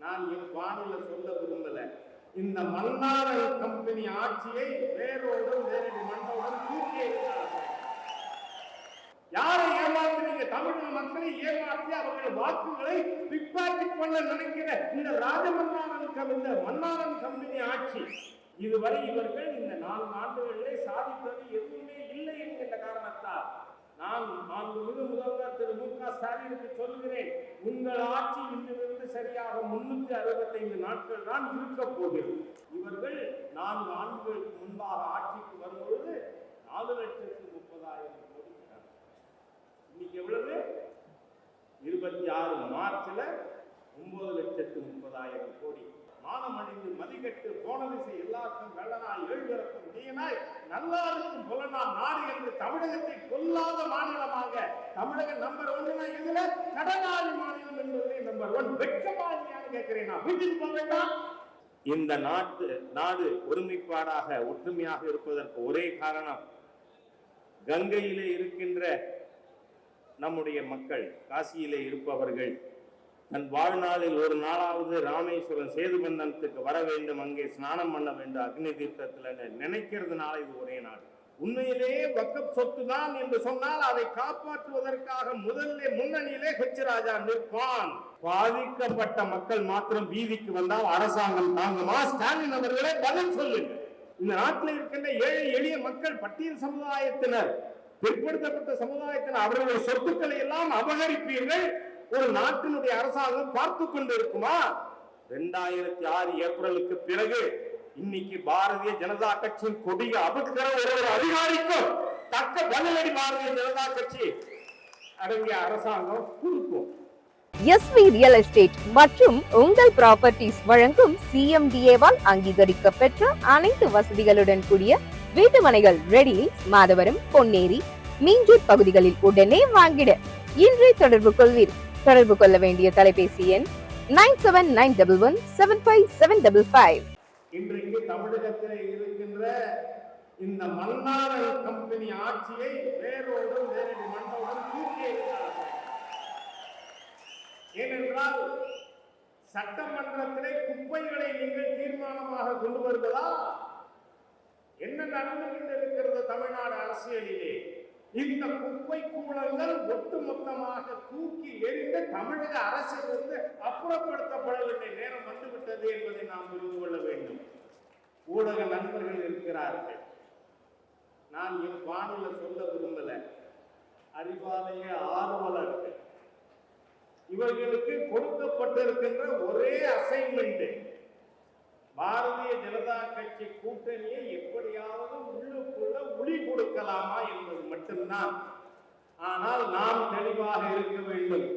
நான் என் வானில சொல்ல விரும்பல. இந்த மன்னாரல் கம்பெனி ஆட்சியை வேரோடு நேரடி மண்ணோடும் தூக்கி யாரை ஏமாத்துறீங்க தமிழக மக்களை ஏமாற்றி அவர்கள் வாக்குகளை பிக்பாக்கெட் பண்ண நினைக்கிற இந்த ராஜமன்னாரன் கம்- இந்த மன்னாரன் கம்பெனி ஆட்சி இதுவரை இவர்கள் இந்த நான்கு ஆண்டுகளிலே சாதித்தது எதுவுமே இல்லை என்கின்ற காரணத்தால் நான் மாண்புமிகு முதல்வர் திரு மு க ஸ்டாலினுக்கு சொல்கிறேன். உங்கள் ஆட்சி இன்றிலிருந்து சரியாக முன்னூத்தி அறுபத்தைந்து நாட்கள் தான் இருக்க போகிறது. இவர்கள் நான்கு ஆண்டுகளுக்கு முன்பாக ஆட்சிக்கு வரும்பொழுது நாலு லட்சத்து முப்பதாயிரம் கோடி இன்னைக்கு எவ்வளவு? இருபத்தி ஆறு மார்ச்ல ஒன்பது லட்சத்து முப்பதாயிரம் கோடி. மானம் அடைந்து மதிக்கட்டு போன எல்லாருக்கும் வெள்ளனாய் எழுகிறக்கும் நீனாய் நல்லாருக்கும் புலனா நாடு என்று தமிழகத்தை கொல்லாத மாநிலமாக தமிழக நம்பர் ஒன்று இதுல கடனாளி மாநிலம் என்பதிலே நம்பர் ஒன் வெட்கமா கேட்கிறேன் நான். வீட்டுக்கு போக வேண்டாம். இந்த நாட்டு நாடு ஒருமைப்பாடாக ஒற்றுமையாக இருப்பதற்கு ஒரே காரணம் கங்கையிலே இருக்கின்ற நம்முடைய மக்கள் காசியிலே இருப்பவர்கள். தன் வாழ்நாளில் ஒரு நாளாவது ராமேஸ்வரம் சேதுபந்தனத்துக்கு வர வேண்டும் அங்கே ஸ்நானம் பண்ண வேண்டும் அக்னி தீர்த்தத்தில் நினைக்கிறதுனால இது ஒரே நாடு உண்மையிலேயே வக்கப் சொத்து தான் என்று சொன்னால் அதை காப்பாற்றுவதற்காக முதல்ல முன்னணியிலே ஹெச் ராஜா நிற்பான். பாதிக்கப்பட்ட மக்கள் மாத்திரம் வீதிக்கு வந்தால் அரசாங்கம் தாங்குமா? ஸ்டாலின் அவர்களே பதில் சொல்லுங்க இந்த நாட்டில் இருக்கின்ற ஏழை எளிய மக்கள் பட்டியல் சமுதாயத்தினர் பிற்படுத்தப்பட்ட சமுதாயத்தினர் அவர்களுடைய சொத்துக்களை எல்லாம் அபகரிப்பீர்கள். ஒரு நாட்டினுடைய அரசாங்கம் பார்த்து கொண்டு இருக்குமா ரெண்டாயிரத்தி ஆறு ஏப்ரலுக்கு பிறகு இன்னைக்கு பாரதிய ஜனதா கட்சியின் கொடியை அபுக்கிற ஒரு ஒரு அதிகாரிக்கும் தக்க பதிலடி பாரதிய ஜனதா கட்சி அடங்கிய அரசாங்கம் கொடுக்கும். எஸ்வி ரியல் எஸ்டேட் மற்றும் உங்கள் ப்ராப்பர்ட்டிஸ் வழங்கும் சிஎம்டிஏவால் அங்கீகரிக்க பெற்ற அனைத்து வசதிகளுடன் கூடிய வீட்டுமனைகள் ரெடி மாதவரம் பொன்னேரி மீஞ்சூர் பகுதிகளில் உடனே வாங்கிட இன்றே தொடர்பு கொள்வீர். தொடர்பு கொள்ள வேண்டிய தொலைபேசி எண் nine seven nine double one seven five seven double five இன்றைக்கு தமிழகத்தில் இருக்கின்ற இந்த மன்னாரல் கம்பெனி ஆட்சியை வேரோடு நேரடி மண்ணோடு தூக்கி ஏனென்றால் சட்டமன்றத்திலே குப்பைகளை நீங்கள் தீர்மானமாக கொண்டு வருவதா? என்ன நடந்து கொண்டிருக்கிறது தமிழ்நாடு அரசியலிலே? இந்த குப்பை கூடங்கள் ஒட்டுமொத்தமாக தூக்கி எறிந்து தமிழக அரசிலிருந்து அப்புறப்படுத்தப்பட வேண்டிய நேரம் வந்துவிட்டது என்பதை நாம் புரிந்து கொள்ள வேண்டும். ஊடக நண்பர்கள் இருக்கிறார்கள். நான் என் வானில சொல்ல விரும்பல. அறிவாலய ஆர்வலர்கள் இவர்களுக்கு கொடுக்கப்பட்டிருக்கின்ற ஒரே அசைன்மெண்ட். பாரதிய ஜனதா கட்சி கூட்டணியை எப்படியாவது உள்ளுக்குள்ள ஒளி கொடுக்கலாமா என்பது மட்டும்தான். ஆனால் நாம் தெளிவாக இருக்க வேண்டும்.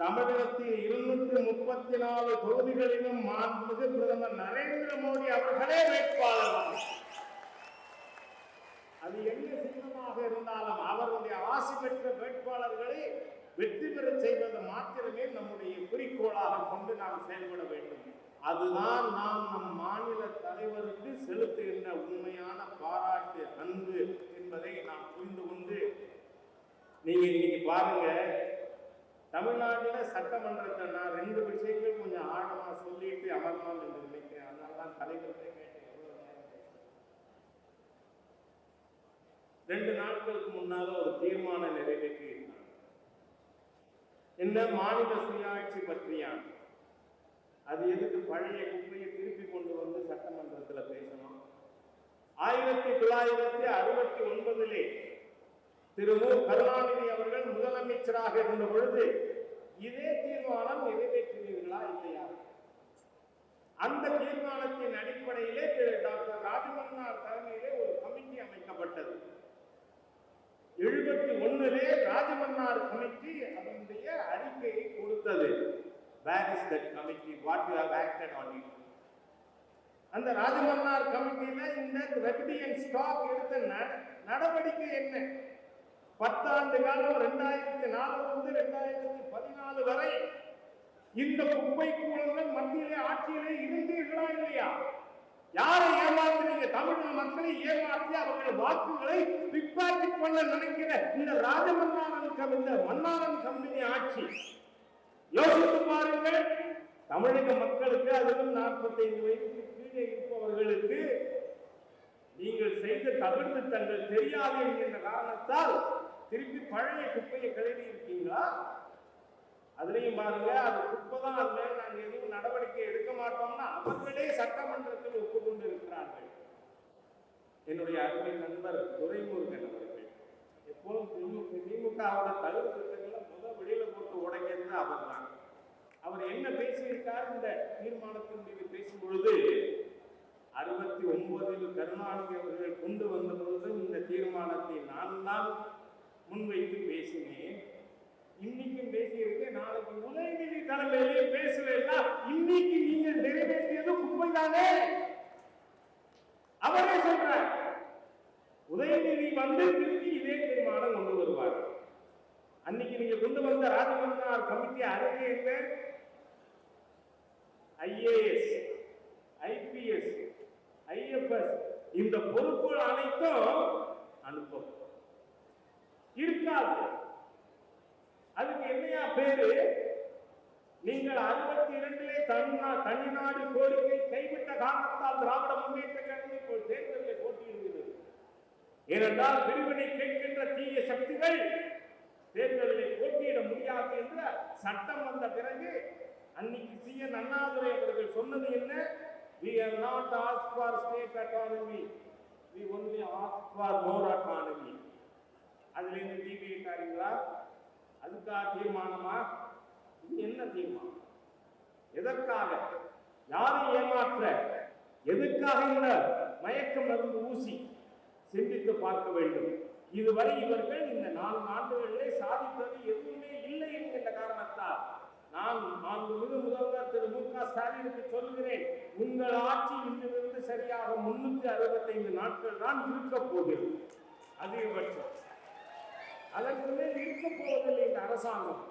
தமிழகத்தில் இருநூற்றி முப்பத்தி நாலு தொகுதிகளிலும் மாண்புமிகு பிரதமர் நரேந்திர மோடி அவர்களே வேட்பாளர். அது என்ன சின்னமாக இருந்தாலும் அவருடைய ஆசி பெற்ற வேட்பாளர்களை வெற்றி பெற செய்வது மாத்திரமே நம்முடைய குறிக்கோளாக கொண்டு நாம் செயல்பட வேண்டும். அதுதான் நாம் நம் மாநில தலைவருக்கு செலுத்துகின்ற உண்மையான பாராட்டு அன்பு என்பதை நாம் புரிந்து கொண்டு நீங்க இன்னைக்கு பாருங்க தமிழ்நாட்டுல சட்டமன்றத்தை நான் ரெண்டு விஷயங்கள் கொஞ்சம் ஆழமா சொல்லிட்டு அமர்லாம் என்று நினைக்கிறேன். அதனால தான் தலைவர்கிட்ட கேட்டேன் ரெண்டு நாட்களுக்கு முன்னால ஒரு தீர்மானம் நிறைவேற்றி என்ன? மாநில சுயாட்சி பற்றியான அது எதுக்கு பழைய குப்பையை திருப்பி கொண்டு வந்து சட்டமன்றத்துல பேசணும்? ஆயிரத்தி தொள்ளாயிரத்தி அறுபத்தி ஒன்பதிலே திரு மு. கருணாநிதி அவர்கள் முதலமைச்சராக இருந்த பொழுது இதே தீர்மானம் நிறைவேற்றினீர்களா இல்லையா? அந்த தீர்மானத்தின் அடிப்படையிலே திரு டாக்டர் ராஜமன்னார் தலைமையிலே ஒரு கமிட்டி அமைக்கப்பட்டது. எழுபத்தி ஒண்ணுலே ராஜமன்னார் கமிட்டி அதனுடைய அறிக்கையை கொடுத்தது. Where is that committee, what you have acted on it. அந்த ராஜமன்னார் கமிட்டியில இந்த ரெவடி அண்ட் ஸ்டாக் எடுத்த நடவடிக்கை என்ன? பத்தாண்டு காலம் ரெண்டாயிரத்தி நாலுல இருந்து ரெண்டாயிரத்தி பதினாலு வரை இந்த குப்பை கூலங்கள் மத்தியிலே ஆட்சியிலே இருந்தீர்களா இல்லையா? யாரை ஏமாத்துறீங்க தமிழக மக்களை ஏமாற்றி அவர்கள் வாக்குகளை பிக்பாக்கெட் பண்ண நினைக்கிற இந்த ராஜமன்னாரன் கம்- இந்த மன்னாரன் கம்பெனி ஆட்சி யோசித்து பாருங்கள். தமிழக மக்களுக்கு அதிலும் நாற்பத்தைந்து வயதுக்கு கீழே இருப்பவர்களுக்கு நீங்கள் செய்த தவிர்த்து தங்கள் தெரியாது என்கின்ற காரணத்தால் திருப்பி பழைய குப்பையை கழுவி இருக்கீங்களா? அதுலயும் பாருங்க அது குப்பைதான் அல்ல. நாங்கள் நாங்க எதுவும் நடவடிக்கை எடுக்க மாட்டோம்னா அவர்களே சட்டமன்றத்தில் ஒப்புக்கொண்டு இருக்கிறார்கள் என்னுடைய அருமை நண்பர் துரைமுருகன் அவர்கள். எப்போதும் திமுக திமுகவோட தகுதி திட்டங்களை முத வெளியில போட்டு உடைக்கிறது அவர் தான் அவர் என்ன பேசியிருக்கார்? இந்த தீர்மானத்தின் மீது பேசும் பொழுது அறுபத்தி ஒன்பதில் கருணாநிதி அவர்கள் கொண்டு வந்த பொழுது இந்த தீர்மானத்தை நான் தான் முன்வைத்து பேசினேன். இன்னைக்கும் பேசியிருக்கேன். நாளைக்கு உதயநிதி தலைமையிலே பேசுவேன்னா இன்னைக்கு நீங்கள் நிறைவேற்றியது உண்மைதானே? அவரே சொல்றார். உதயநிதி வந்து திருப்பி இதே தீர்மானம் கொண்டு வருவார். அன்னைக்கு நீங்க கொண்டு வந்த ராஜமன்னார் கமிட்டி அறிக்கை என்ன ஐஏஎஸ் ஐபிஎஸ் ஐஎஃப்எஸ் இந்த பொறுப்புகள் அனைத்தும் அனுப்பும். இருக்காது. அதுக்கு என்னையா பேரு? நீங்கள் அறுபத்தி இரண்டிலே தனிநா தனிநாடு கோரிக்கை கைவிட்ட காரணத்தால் திராவிட முன்னேற்ற கழகம் இப்போ தேர்தலில் போட்டியிடுகிறது. ஏனென்றால் பிரிவினை கேட்கின்ற தீய சக்திகள் தேர்தலில் போட்டியிட முடியாது என்ற சட்டம் வந்த பிறகு அன்னைக்கு சி. என் அண்ணாதுரை அவர்கள் சொன்னது என்ன? We are not ask for state autonomy we only ask for more autonomy. அதுல இருந்து டிபிஐக்காரங்களா அதுக்கா தீர்மானமா? இது என்ன தீர்மானம்? எதற்காக? யாரை ஏமாற்ற? எதுக்காக இந்த மயக்க மருந்து ஊசி சிந்தித்து பார்க்க வேண்டும்? இதுவரை இவர்கள் இந்த நான்கு ஆண்டுகளிலே சாதித்தது எதுவுமே இல்லை என்கின்ற காரணத்தால் நான் மாண்புமிகு முதல்வர் திரு மு க ஸ்டாலினுக்கு சொல்கிறேன் உங்கள் ஆட்சி இன்றிலிருந்து சரியாக முன்னூத்தி அறுபத்தைந்து நாட்கள் தான் இருக்க போகிறது. அதிகபட்சம். அதற்கு மேல் இருக்க போவதில்லை இந்த அரசாங்கம்.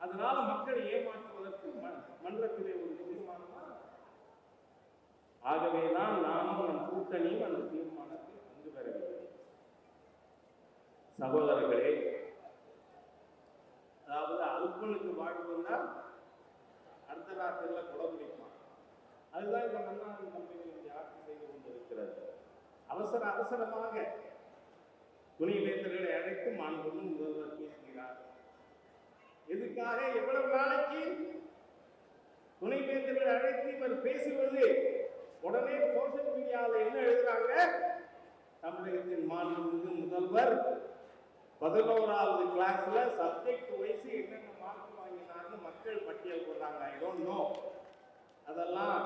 அதனால மக்களை ஏமாற்றுவதற்கு மன்றத்திலே ஒரு தீர்மானமா? ஆகவேதான் நானும் நம் கூட்டணியும் அந்த தீர்மானத்தை கொண்டு வரவில்லை சகோதரர்களே அதாவது அல்பனுக்கு வாழ்வுன்னா அடுத்த ராத்திரில கொலை பிடிப்பான் அதுதான் இந்த மன்னாரின் கம்பெனியுடைய ஆட்சி செய்து கொண்டிருக்கிறது. அவசர அவசரமாக துணைவேந்தர்களை அழைத்து மாண்புடன் முதல்வர் பேசுகிறார். எதுக்காக எவ்வளவு நாளைக்கு துணைவேந்தர்களை அழைத்து இவர் பேசுவது? உடனே சோசியல் மீடியாவில் என்ன எழுதுறாங்க? தமிழகத்தின் மாண்புமிகு முதல்வர் பதினோராவது கிளாஸ்ல சப்ஜெக்ட் வைஸ் என்னென்ன வந்து மக்கள் பட்டியல் போடுறாங்க. ஐ டோன்ட் நோ அதெல்லாம்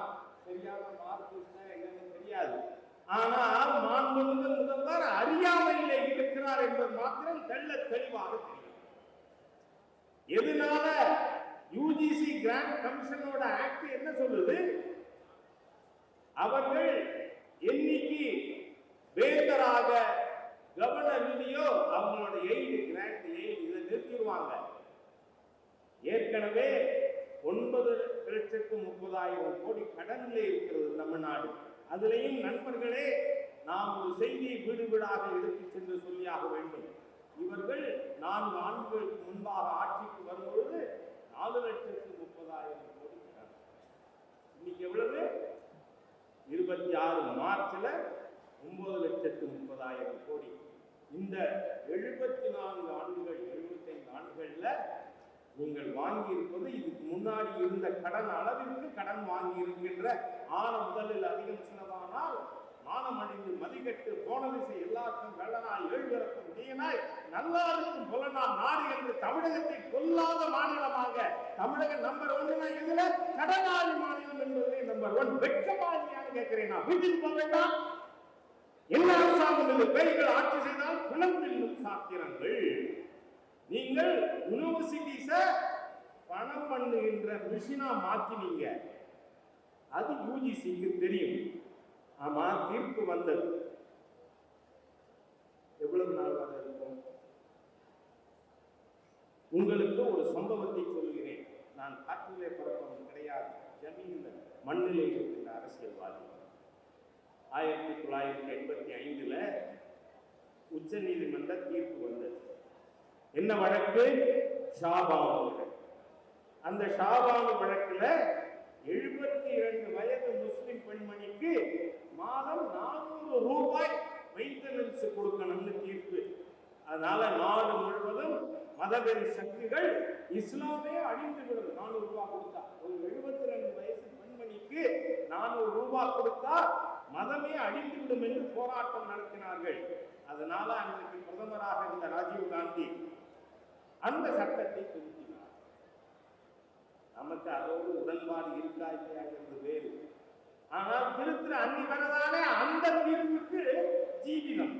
தெரியாத மார்க் என்னன்னு தெரியாது. ஆனால் மாண்புமிகு முதல்வர் அறியாமையிலே இருக்கிறார் என்பது மாத்திரம் தெள்ள தெளிவாக தெரியும். எதனால யூஜிசி கிராண்ட் கமிஷனோட ஆக்ட் என்ன சொல்லுது? அவர்கள் என்னைக்கு வேந்தராக கவர்னர் இல்லையோ அவங்களோட எய்டு கிராண்ட் எய்டு இதை நிறுத்திடுவாங்க. ஏற்கனவே ஒன்பது லட்சத்து முப்பதாயிரம் கோடி கடனில் இருக்கிறது தமிழ்நாடு அதுலேயும் நண்பர்களே நாம் ஒரு செய்தியை வீடு வீடாக எடுத்துச் சென்று சொல்லியாக வேண்டும். இவர்கள் நான்கு ஆண்டுகளுக்கு முன்பாக ஆட்சிக்கு வரும்பொழுது நாலு லட்சத்து முப்பதாயிரம் கோடி கடன். இன்னைக்கு எவ்வளவு? இருபத்தி ஆறு மார்ச்ல ஒன்பது லட்சத்து முப்பதாயிரம் கோடி. இந்த எழுபத்தி நான்கு ஆண்டுகள் எழுபத்தைந்து ஆண்டுகள்ல நீங்கள் வாங்கியிருப்பது இதுக்கு முன்னாடி இருந்த கடன் அளவிற்கு கடன் வாங்கி இருக்கின்ற ஆன முதலில் அதிகம் செலவானால் மானம் அடைந்து மதிகட்டு போன திசை எல்லாருக்கும் வெள்ளனாய் எழுகிறக்கும் நீனாய் நல்லாருக்கும் புலனா நாடு என்று தமிழகத்தை கொல்லாத மாநிலமாக தமிழக நம்பர் ஒன்றுனா இதுல கடனாளி மாநிலம் என்பதிலே நம்பர் ஒன் வெட்கமானியான்னு கேட்கிறேன் நான். வீட்டுக்கு போக வேண்டாம். என்ன அரசாங்கம் இது பெயர்கள் ஆட்சி செய்தால் குணத்தில் சாத்திரங்கள்? நீங்கள் யூனிவர்சிட்டிஸ பணம் பண்ணுகின்ற மிஷினா மாத்தினீங்க அது யூஜிசிக்கு தெரியும். ஆமா தீர்ப்பு வந்தது. எவ்வளவு நாள் வர இருக்கும் உங்களுக்கு ஒரு சம்பவத்தை சொல்கிறேன். நான் காற்றிலே பிறப்பவன் கிடையாது. ஜமீன்ல மண்ணிலே இருக்கின்ற அரசியல்வாதி. ஆயிரத்தி தொள்ளாயிரத்தி எண்பத்தி ஐந்துல உச்ச நீதிமன்ற தீர்ப்பு வந்தது. என்ன வழக்கு? ஷாபானு அந்த ஷாபானு வழக்குல எழுபத்தி இரண்டு வயது முஸ்லிம் பெண்மணிக்கு மாதம் நானூறு ரூபாய் மெயின்டெனன்ஸ் கொடுக்கணும்னு தீர்ப்பு. அதனால நாடு முழுவதும் மதவெறி சக்திகள் இஸ்லாமே அழிந்து விடும் நானூறு ரூபாய் கொடுத்தா. ஒரு எழுபத்தி ரெண்டு வயசு பெண்மணிக்கு நானூறு ரூபாய் கொடுத்தா மதமே அழிந்து விடும் என்று போராட்டம் நடத்தினார்கள். அதனால அன்றைக்கு பிரதமராக இருந்த ராஜீவ் காந்தி அந்த சட்டத்தை திருத்தினார். நமக்கு அதோடு உடன்பாடு இருக்கா இல்லையாங்கிறது வேறு. ஆனால் திருத்துற அன்னிவரதானே அந்த தீர்ப்புக்கு ஜீவினம்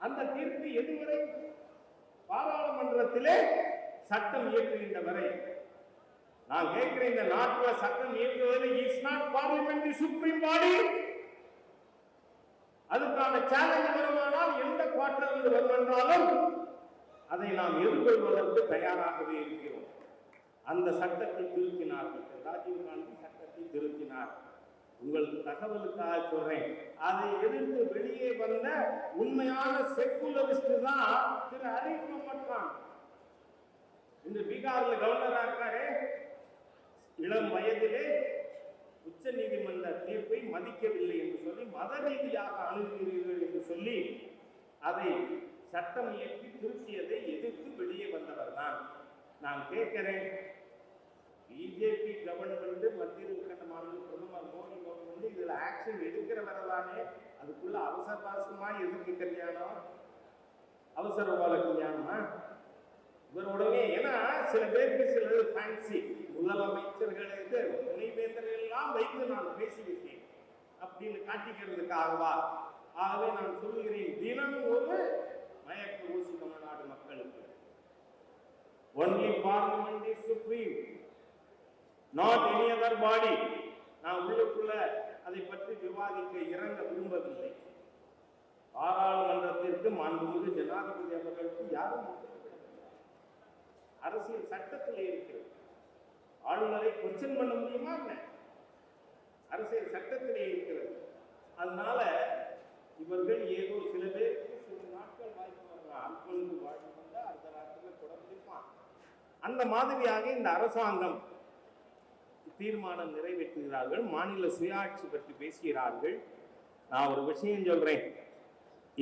அந்த தீர்ப்பு எதுவரை? பாராளுமன்றத்திலே சட்டம் இயற்றுகின்ற வரை. நான் கேட்கிறேன் இந்த நாட்டுல சட்டம் இயற்றுவது is not parliament supreme body அதுக்கான சேலஞ்ச் வருமானால் எந்த குவார்டர் வருமென்றாலும் அதை நாம் எதிர்கொள்வதற்கு தயாராகவே இருக்கிறோம். அந்த சட்டத்தை திருத்தினார்கள் ராஜீவ் காந்தி சட்டத்தை திருத்தினார். உங்களுக்கு தகவலுக்காக சொல்றேன். அதை எதிர்த்து வெளியே வந்த உண்மையான செக்குலரிஸ்ட் தான் திரு ஹரீப் முகமது இந்த பீகார்ல கவர்னரா இருக்காரு. இளம் வயதிலே உச்ச நீதிமன்ற தீர்ப்பை மதிக்கவில்லை என்று சொல்லி மத ரீதியாக அணுகுகிறீர்கள் என்று சொல்லி அதை சட்டம் இயற்றி திருத்தியதை எதிர்த்து வெளியே வந்தவர் தான் நான் கேட்கிறேன் பிஜேபி கவர்மெண்ட் மத்தியில் இருக்கின்ற மாநில பிரதமர் மோடி கவர்மெண்ட் இதில் ஆக்ஷன் எடுக்கிற வரதானே அதுக்குள்ள அவசர அவசரமா எதுக்கு கல்யாணம்? அவசர கால கல்யாணமா? இவர் உடனே ஏன்னா சில பேருக்கு சில ஃபேன்சி முதலமைச்சர்கள் இது துணைவேந்தர்கள் எல்லாம் வைத்து நான் பேசிவிட்டேன் அப்படின்னு காட்டிக்கிறதுக்காகவா? ஆகவே நான் சொல்லுகிறேன் தினம் ஒரு மயக்க ஊசி தமிழ்நாடு மக்களுக்கு. Only parliament is supreme not any other body நான் உள்ளுக்குள்ள அதை பற்றி விவாதிக்க இறங்க விரும்பவில்லை. பாராளுமன்றத்திற்கு மாண்புமிகு ஜனாதிபதி அவர்களுக்கு யாரும் அரசியல் சட்டத்தில் இருக்கிறது. ஆளுநரை கொஞ்சம் பண்ண முடியுமா என்ன? அரசியல் சட்டத்திலே இருக்கிறது. அதனால இவர்கள் ஏதோ சில பேர் வாய்ப்பு வாழ்ந்து அல்பொழுது அந்த நாட்டில் தொடர்ந்திருப்பான் அந்த மாதிரியாக இந்த அரசாங்கம் தீர்மானம் நிறைவேற்றுகிறார்கள் மாநில சுயாட்சி பற்றி பேசுகிறார்கள். நான் ஒரு விஷயம் சொல்றேன்.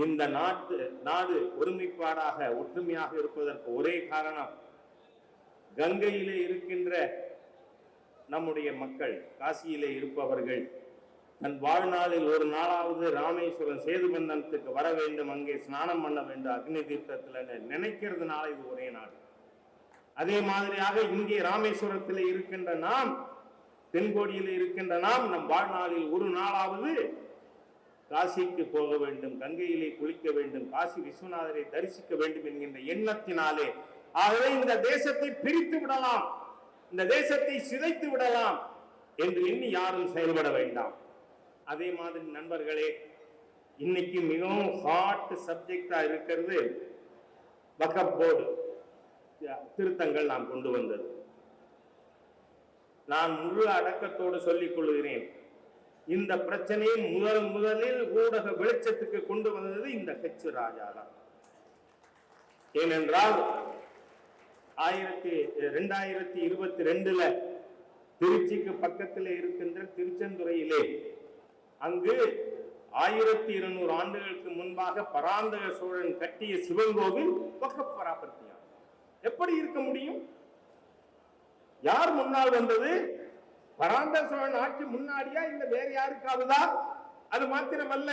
இந்த நாட்டு நாடு ஒருமைப்பாடாக ஒற்றுமையாக இருப்பதற்கு ஒரே காரணம் கங்கையிலே இருக்கின்ற நம்முடைய மக்கள் காசியிலே இருப்பவர்கள் தன் வாழ்நாளில் ஒரு நாளாவது ராமேஸ்வரம் சேதுபந்தனத்துக்கு வர வேண்டும் அங்கே ஸ்நானம் பண்ண வேண்டும் அக்னி தீர்த்தத்தில் நினைக்கிறதுனால இது ஒரே நாடு அதே மாதிரியாக இங்கே ராமேஸ்வரத்தில் இருக்கின்ற நாம் தென்கோடியில் இருக்கின்ற நாம் நம் வாழ்நாளில் ஒரு நாளாவது காசிக்கு போக வேண்டும் கங்கையிலே குளிக்க வேண்டும் காசி விஸ்வநாதரை தரிசிக்க வேண்டும் என்கின்ற எண்ணத்தினாலே. ஆகவே இந்த தேசத்தை பிரித்து விடலாம் இந்த தேசத்தை சிதைத்து விடலாம் என்று எண்ணி யாரும் செயல்பட வேண்டாம். அதே மாதிரி நண்பர்களே இன்னைக்கு மிகவும் ஹாட் சப்ஜெக்டா இருக்கிறது வக்கப் போர்டு திருத்தங்கள் நாம் கொண்டு வந்தது. நான் முழு அடக்கத்தோடு சொல்லிக் கொள்கிறேன். இந்த பிரச்சனையை முதல் முதலில் ஊடக வெளிச்சத்துக்கு கொண்டு வந்தது இந்த ஹெச் ராஜா தான். ஏனென்றால் ஆயிரத்தி ரெண்டாயிரத்தி இருபத்தி ரெண்டுல திருச்சிக்கு பக்கத்தில் இருக்கின்ற திருச்செந்துறையிலே அங்கு ஆயிரத்தி இருநூறு ஆண்டுகளுக்கு முன்பாக பராந்தக சோழன் கட்டிய சிவன் கோவில் வக்கப் பராபர்த்தியா எப்படி இருக்க முடியும்? யார் முன்னால் வந்தது? பராந்தக சோழன் ஆட்சி முன்னாடியா இந்த வேற யாருக்காவதா? அது மாத்திரமல்ல.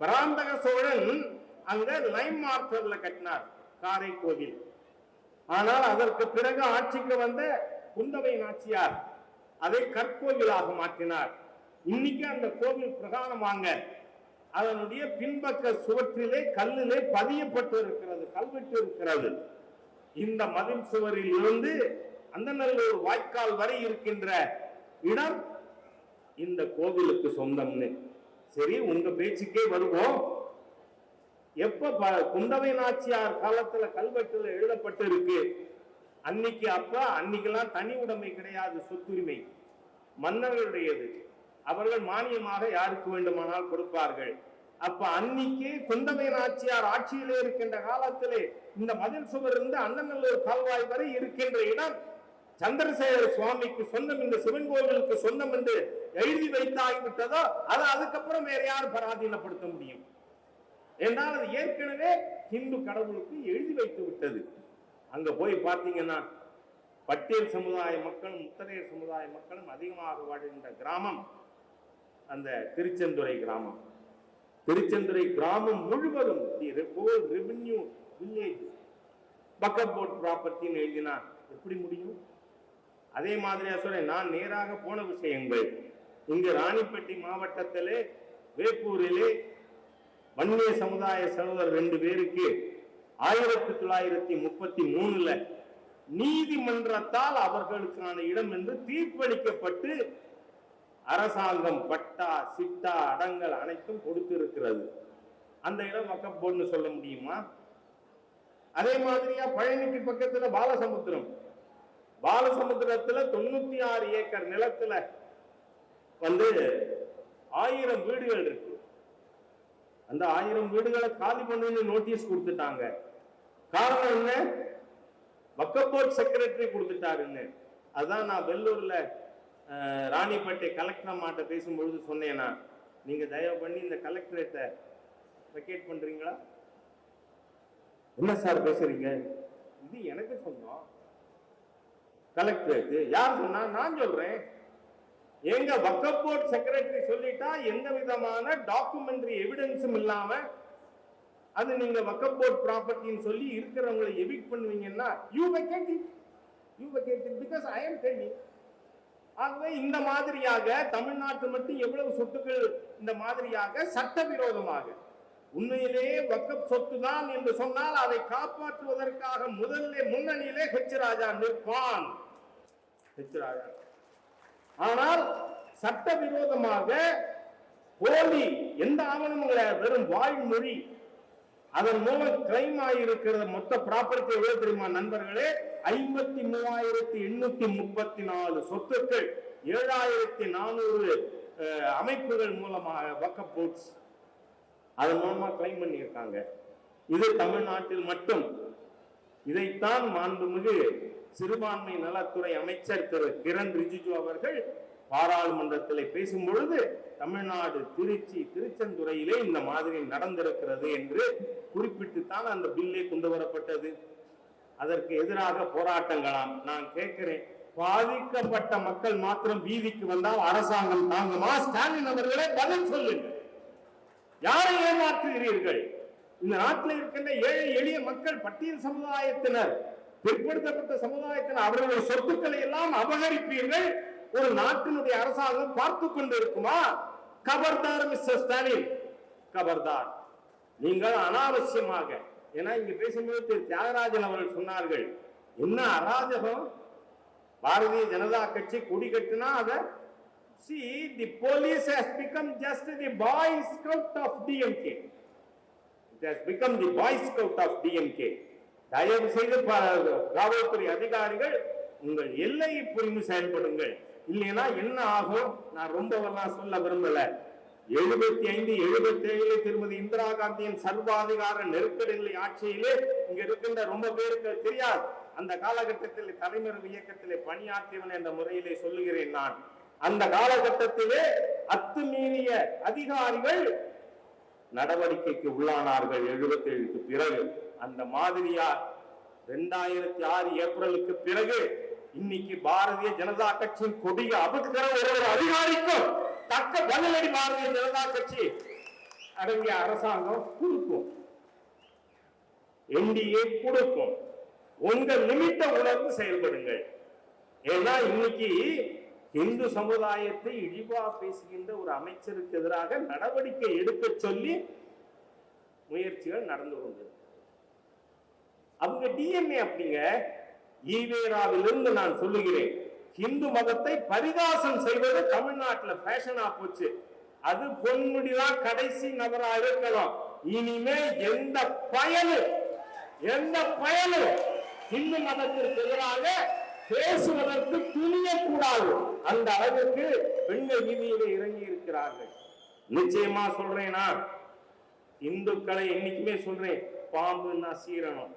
பராந்தக சோழன் அங்க லைம் மார்க்கர்ல கட்டினார் காரை கோவில் ஆனால் அதற்கு பிறகு ஆட்சிக்கு வந்த குந்தவை நாச்சியார் அதை கற்கோவிலாக மாற்றினார். இன்னைக்கு அந்த கோவில் பிரதானமாங்க அதனுடைய பின்பக்க சுவற்றிலே கல்லிலே பதியப்பட்டு இருக்கிறது கல்வெட்டு இருக்கிறது. இந்த மதில் சுவரில் இருந்து அந்தநல்லூர் வாய்க்கால் வரை இருக்கின்ற இடம் இந்த கோவிலுக்கு சொந்தம்னு. சரி உங்க பேச்சுக்கே வருவோம். எப்ப ப- குந்தவை நாச்சியார் காலத்துல கல்வெட்டுல எழுதப்பட்டு இருக்கு அன்னைக்கு அப்ப அன்னைக்கெல்லாம் தனி உடைமை கிடையாது சொத்துரிமை. மன்னர்களுடையது. அவர்கள் மானியமாக யாருக்கு வேண்டுமானால் கொடுப்பார்கள். அப்ப அன்னைக்கு குந்தமை நாச்சியார் ஆட்சியிலே இருக்கின்ற காலத்திலே இந்த மதில் சுவர் இருந்து அண்ணநல்லூர் கால்வாய் வரை இருக்கின்ற இடம் சந்திரசேகர சுவாமிக்கு சொந்தம் இந்த சிவன் கோவிலுக்கு சொந்தம் என்று எழுதி வைத்தாகிவிட்டதோ அதை அதுக்கப்புறம் வேற யார் பராதீனப்படுத்த முடியும்? என்றால் அது ஏற்கனவே இந்து கடவுளுக்கு எழுதி வைத்து விட்டது. அங்க போய் பார்த்தீங்கன்னா பட்டியல் சமுதாய மக்களும் முத்தரையர் சமுதாய மக்களும் அதிகமாக வாழ்கின்ற கிராமம். அந்த திருச்செந்துறை கிராமம். திருச்செந்துறை கிராமம் முழுவதும் ரெவென்யூ வில்லேஜ் பக்கப் போர்ட் ப்ராப்பர்ட்டின்னு எழுதினா எப்படி முடியும்? அதே மாதிரியா சொல்றேன் நான் நேராக போன விஷயங்கள். இங்கு ராணிப்பேட்டை மாவட்டத்திலே வேப்பூரிலே வன்னிய சமுதாய சகோதரர் ரெண்டு பேருக்கு ஆயிரத்தி தொள்ளாயிரத்தி முப்பத்தி மூணுல நீதிமன்றத்தால் அவர்களுக்கான இடம் என்று தீர்ப்பளிக்கப்பட்டு அரசாங்கம் பட்டா சிட்டா அடங்கல் அனைத்தும் கொடுத்திருக்கிறது. அந்த இடம் மக்கப்போன்னு சொல்ல முடியுமா? அதே மாதிரியா பழனிக்கு பக்கத்துல பாலசமுத்திரம். பாலசமுத்திரத்துல தொண்ணூத்தி ஆறு ஏக்கர் நிலத்துல வந்து ஆயிரம் வீடுகள் இருக்கு. அந்த ஆயிரம் வீடுகளை காலி பண்ணுன்னு நோட்டீஸ் கொடுத்துட்டாங்க. காரணம் என்ன? வக்கப்போர்ட் செக்ரட்டரி கொடுத்துட்டாருன்னு. அதான் நான் வெள்ளூர்ல ராணிப்பேட்டை கலெக்டர் அம்மாட்ட பேசும்பொழுது சொன்னேனா நீங்க தயவு பண்ணி இந்த கலெக்டரேட்டை வெக்கேட் பண்றீங்களா? என்ன சார் பேசுறீங்க? இது எனக்கு சொந்தம். கலெக்டரேட் யார் சொன்னா? நான் சொல்றேன். எங்க வக்கப் போர்ட் செக்ரட்டரி சொல்லிட்டா எந்த விதமான டாக்குமெண்ட்ரி எவிடன்ஸும் இல்லாம அது நீங்க வக்கப் போர்ட் ப்ராப்பர்ட்டின்னு சொல்லி இருக்கிறவங்களை evict பண்ணுவீங்கன்னா you vacate it you vacate it because I am telling ஆகவே இந்த மாதிரியாக தமிழ்நாட்டு மட்டும் எவ்வளவு சொத்துக்கள் இந்த மாதிரியாக சட்டவிரோதமாக? உண்மையிலேயே வக்கப் சொத்து தான் என்று சொன்னால் அதை காப்பாற்றுவதற்காக முதல்ல முன்னணியிலே ஹெச் ராஜா நிற்பான். ஹெச் ராஜா. ஆனால் சட்டவிரோதமாக போலி எந்த ஆவணமும் கிடையாது வெறும் வாய்மொழி. அதன் மூலம் கிளைம் ஆகியிருக்கிற மொத்த ப்ராப்பர்ட்டி எவ்வளவு தெரியுமா நண்பர்களே? ஐம்பத்தி மூவாயிரத்தி எண்ணூத்தி முப்பத்தி நாலு சொத்துக்கள் ஏழாயிரத்தி நானூறு அமைப்புகள் மூலமாக வக்கப் போட்ஸ். அதன் மூலமா கிளைம் பண்ணியிருக்காங்க. இது தமிழ்நாட்டில் மட்டும். இதைத்தான் மாண்புமிகு சிறுபான்மை நலத்துறை அமைச்சர் திரு கிரண் ரிஜிஜு அவர்கள் பாராளுமன்றத்தில் பேசும் பொழுது தமிழ்நாடு திருச்சி திருச்செந்துறையிலே இந்த மாதிரி நடந்திருக்கிறது என்று குறிப்பிட்டுத்தான் அந்த பில்லே கொண்டு வரப்பட்டது. அதற்கு எதிராக போராட்டங்களாம். நான் கேட்கிறேன் பாதிக்கப்பட்ட மக்கள் மாத்திரம் வீதிக்கு வந்தால் அரசாங்கம் தாங்குமா? ஸ்டாலின் அவர்களே பதில் சொல்லுங்கள் யாரை ஏமாற்றுகிறீர்கள்? இந்த நாட்டில் இருக்கின்ற ஏழை எளிய மக்கள் பட்டியல் சமுதாயத்தினர் பிற்படுத்தப்பட்ட சமுதாயத்தினர் அவர்களுடைய சொத்துக்களை எல்லாம் அபகரிப்பீர்கள். ஒரு நாட்டினுடைய அரசாங்கம் பார்த்து கொண்டு இருக்குமா கபர்தார் மிஸ்டர் ஸ்டாலின். கபர்தார் நீங்கள் அனாவசியமாக ஏன்னா இங்க பேசும்போது திரு தியாகராஜன் அவர்கள் சொன்னார்கள் என்ன அராஜகம்? பாரதிய ஜனதா கட்சி கொடி கட்டினா அதை see the police has become just the boy scout of DMK it has become the boy scout of DMK தயவு செய்து காவல்துறை அதிகாரிகள் உங்கள் எல்லையை புரிந்து செயல்படுங்கள். இல்லைன்னா என்ன ஆகும்? நான் ரொம்பவெல்லாம் சொல்ல விரும்பல. எழுபத்தி ஐந்து எழுபத்தி ஏழு திருமதி இந்திரா காந்தியின் சர்வாதிகார நெருக்கடி நிலை ஆட்சியிலே இங்க இருக்கின்ற ரொம்ப பேருக்கு தெரியாது. அந்த காலகட்டத்தில் தலைமறைவு இயக்கத்திலே பணியாற்றியவன் என்ற முறையிலே சொல்லுகிறேன் நான். அந்த காலகட்டத்திலே அத்துமீறிய அதிகாரிகள் நடவடிக்கைக்கு உள்ளானார்கள் எழுபத்தி ஏழுக்கு பிறகு. அந்த மாதிரியா ரெண்டாயிரத்தி ஆறு ஏப்ரலுக்கு பிறகு இன்னைக்கு பாரதிய ஜனதா கட்சியின் கொடியை அபுக்கிற ஒரு ஒரு அதிகாரிக்கும் தக்க பதிலடி பாரதிய ஜனதா கட்சி. அடங்கிய அரசாங்கம் கொடுக்கும். என்டிஏ கொடுக்கும். உங்க நிமித்த உணர்ந்து செயல்படுங்கள். ஏன்னா இன்னைக்கு இந்து சமுதாயத்தை இழிவா பேசுகின்ற ஒரு அமைச்சருக்கு எதிராக நடவடிக்கை எடுக்க சொல்லி முயற்சிகள் நடந்து கொண்டது அவங்க டிஎன்ஏ அப்படிங்க. ஈவேராவிலிருந்து நான் சொல்லுகிறேன். இந்து மதத்தை பரிகாசம் செய்வது தமிழ்நாட்டுல ஃபேஷனா போச்சு. அது பொன்முடிதான் கடைசி நபரா இருக்கணும். இனிமே எந்த பயனு எந்த பயனு இந்து மதத்திற்கு எதிராக பேசுவதற்கு துணியக்கூடாது. அந்த அளவுக்கு பெண்கள் வீதியில இறங்கி இருக்கிறார்கள். நிச்சயமா சொல்றேனா இந்துக்களை என்னைக்குமே சொல்றேன் பாம்புன்னா சீரணும்.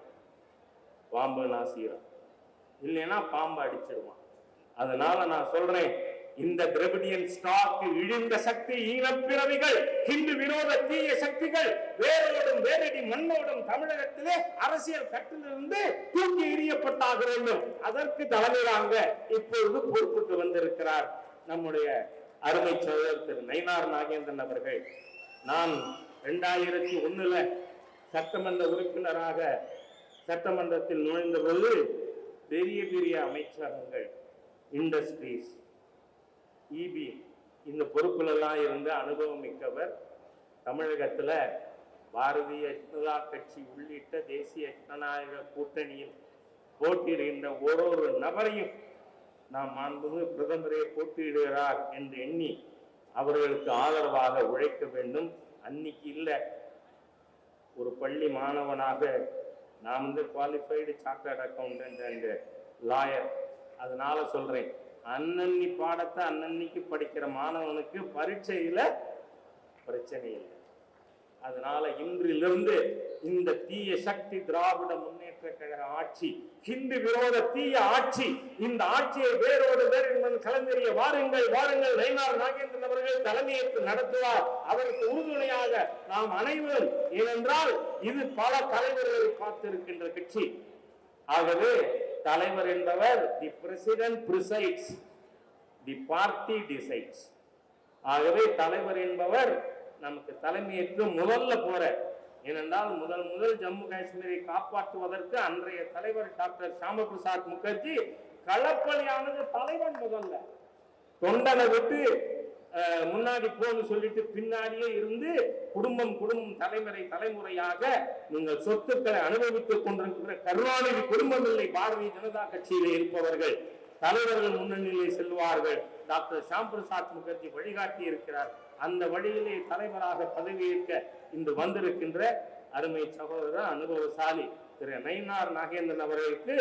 பாம்புன்னா சீரம். இல்லைன்னா பாம்பு அடிச்சிடுவான் அதனால நான் சொல்றேன் இந்த திரவிடியன் ஸ்டாக் இழிந்த சக்தி ஈனப்பிறவிகள் ஹிந்து விரோத தீய சக்திகள் வேரோடும் வேரடி மண்ணோடும் தமிழகத்திலே அரசியல் கட்டிலிருந்து தூக்கி எறியப்பட்டாக வேண்டும். அதற்கு தலைமையாக இப்பொழுது பொறுப்புக்கு வந்திருக்கிறார் நம்முடைய அருமை சோழர் திரு நயினார் நாகேந்திரன் அவர்கள். நான் ரெண்டாயிரத்தி ஒண்ணுல சட்டமன்ற உறுப்பினராக சட்டமன்றத்தில் நுழைந்த போது பெரிய பெரிய அமைச்சகங்கள் இண்டஸ்ட்ரீஸ் இபி இந்த பொறுப்புலலாம் இருந்து அனுபவம் மிக்கவர் தமிழகத்தில் பாரதிய ஜனதா கட்சி உள்ளிட்ட தேசிய ஜனநாயக கூட்டணியில் போட்டியிடுகின்ற ஒரு ஒரு நபரையும் நாம் மாண்புமிகு பிரதமரே போட்டியிடுகிறார் என்று எண்ணி அவர்களுக்கு ஆதரவாக உழைக்க வேண்டும். அன்னைக்கு இல்லை. ஒரு பள்ளி மாணவனாக நான் வந்து qualified chartered accountant and lawyer அதனால சொல்றேன் அன்னன்னி பாடத்தை அன்னன்னைக்கு படிக்கிற மாணவனுக்கு பரீட்சையில பிரச்சனை இல்லை. அதனால இன்றிலிருந்து இந்த தீய சக்தி திராவிட முன்னேற்ற கழக ஆட்சி ஹிந்து விரோத தீய ஆட்சி இந்த ஆட்சியை வேரோடு வேறு என்பது வாருங்கள் வாருங்கள் நயினார் நாகேந்திரன் அவர்கள் தலைமையேற்று நடத்துவார். அதற்கு உறுதுணையாக நாம் அனைவரும் ஏனென்றால் இது பல தலைவர்களை பார்த்திருக்கின்ற கட்சி. ஆகவே தலைவர் என்பவர் the president presides the party decides ஆகவே தலைவர் என்பவர் நமக்கு தலைமையேற்று முதல்ல போற ஏனென்றால் முதல் முதல் ஜம்மு காஷ்மீரை காப்பாற்றுவதற்கு அன்றைய தலைவர் டாக்டர் ஷாம பிரசாத் முகர்ஜி களப்பணியானது தலைவன் முதல்ல. தொண்டனை விட்டு முன்னாடி போன்னு சொல்லிட்டு பின்னாடியே இருந்து குடும்பம் குடும்பம் தலைமுறை தலைமுறையாக நீங்கள் சொத்துக்களை அனுபவித்துக் கொண்டிருக்கிற கருணாநிதி குடும்பம் இல்லை பாரதிய ஜனதா கட்சியில் இருப்பவர்கள். தலைவர்கள் முன்னணியிலே செல்வார்கள். டாக்டர் ஷாம் பிரசாத் முகர்ஜி வழிகாட்டி இருக்கிறார். அந்த வழியிலே தலைவராக பதவியேற்க இன்று வந்திருக்கின்ற அருமை சகோதரர் அனுபவசாலி திரு நயினார் நாகேந்திரன் அவர்களுக்கு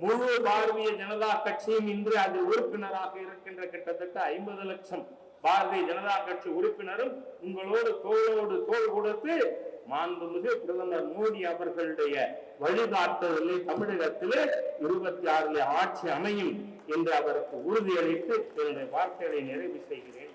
முழு பாரதிய ஜனதா கட்சியும் இன்று அதில் உறுப்பினராக இருக்கின்ற கிட்டத்தட்ட ஐம்பது லட்சம் பாரதிய ஜனதா கட்சி உறுப்பினரும் உங்களோடு தோளோடு தோல் கொடுத்து மாண்புமிகு பிரதமர் மோடி அவர்களுடைய வழிகாட்டுதலை தமிழகத்திலே இருபத்தி ஆறுல ஆட்சி அமையும் என்று அவருக்கு உறுதியளித்து என்னுடைய வார்த்தைகளை நிறைவு செய்கிறேன்.